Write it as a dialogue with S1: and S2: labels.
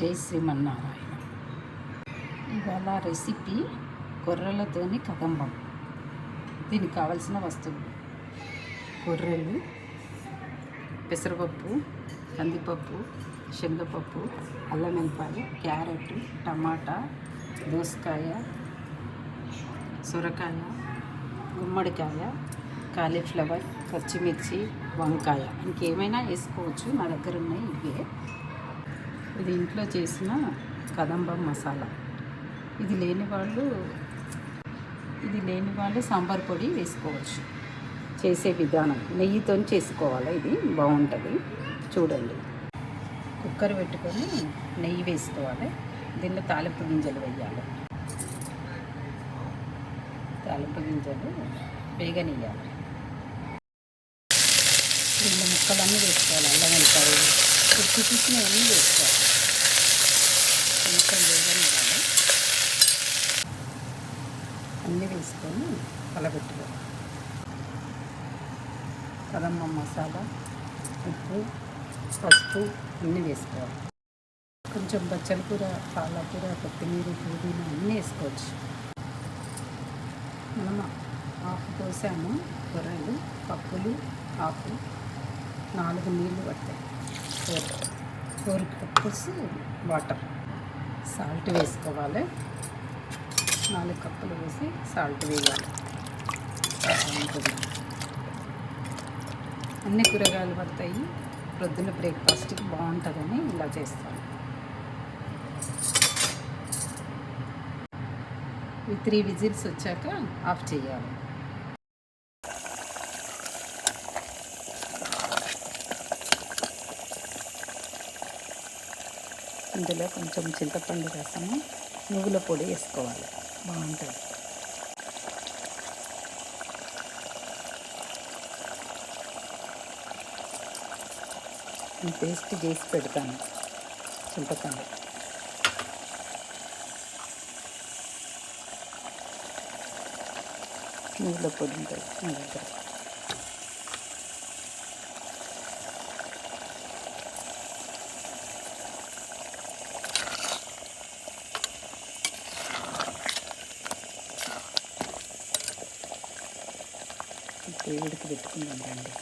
S1: జై శ్రీమన్నారాయణ. ఇవాళ రెసిపీ కొర్రలతోని కదంబం. దీనికి కావలసిన వస్తువులు. కొర్రెలు పెసరపప్పు కందిపప్పు శనగపప్పు అల్లం వెల్లిపాయ క్యారెట్ టమాటా దోసకాయ సొరకాయ గుమ్మడికాయ కాలీఫ్లవర్ పచ్చిమిర్చి వంకాయ. ఇంకేమైనా వేసుకోవచ్చు నా దగ్గర ఉన్నాయి ఇవే. ఇది ఇంట్లో చేసిన కదంబం మసాలా. ఇది లేని వాళ్ళు ఇది లేని వాళ్ళు సాంబార్ పొడి వేసుకోవచ్చు. చేసే విధానం నెయ్యితో చేసుకోవాలి ఇది? బాగుంటుంది. చూడండి. కుక్కర్ పెట్టుకొని నెయ్యి వేసుకోవాలి. దీనిలో తాలింపు గింజలు వేయాలి. తాలింపు గింజలు వేగనియాలి ముక్కలన్నీ వేసుకోవాలి అల్లం వెళ్తాయి కుర్చి అన్నీ వేసుకోవాలి? కొంచెం వేగనివ్వాలి అన్నీ వేసుకొని కలబెట్టుకోవాలి. కదమ్మ మసాలా ఉప్పు పసుపు అన్నీ వేసుకోవాలి. కొంచెం బచ్చల కూర పాలకూర కొత్తిమీర పుదీనా అన్నీ వేసుకోవచ్చు. మనం ఆకు పోసాము కూరలు పప్పులు ఆకు నాలుగు నీళ్ళు పడతాయి. Four four cups water. Salt వేసుకోవాలి. నాలుగు కప్పులు వేసి సాల్ట్ వేయాలి. అన్ని కూరగాయలు పడతాయి. ప్రొద్దున బ్రేక్ఫాస్ట్కి బాగుంటుందని ఇలా చేస్తాను. ఈ త్రీ విజిల్స్ వచ్చాక ఆఫ్ చేయాలి. అందులో కొంచెం చింతపండు రసము నువ్వుల పొడి వేసుకోవాలి. బాగుంటుంది. పేస్ట్ చేసి పెడతాను చింతపండు. నువ్వుల పొడి ఉంటుంది నా దగ్గర. దేవుడికి పెట్టుకుందాం రండి.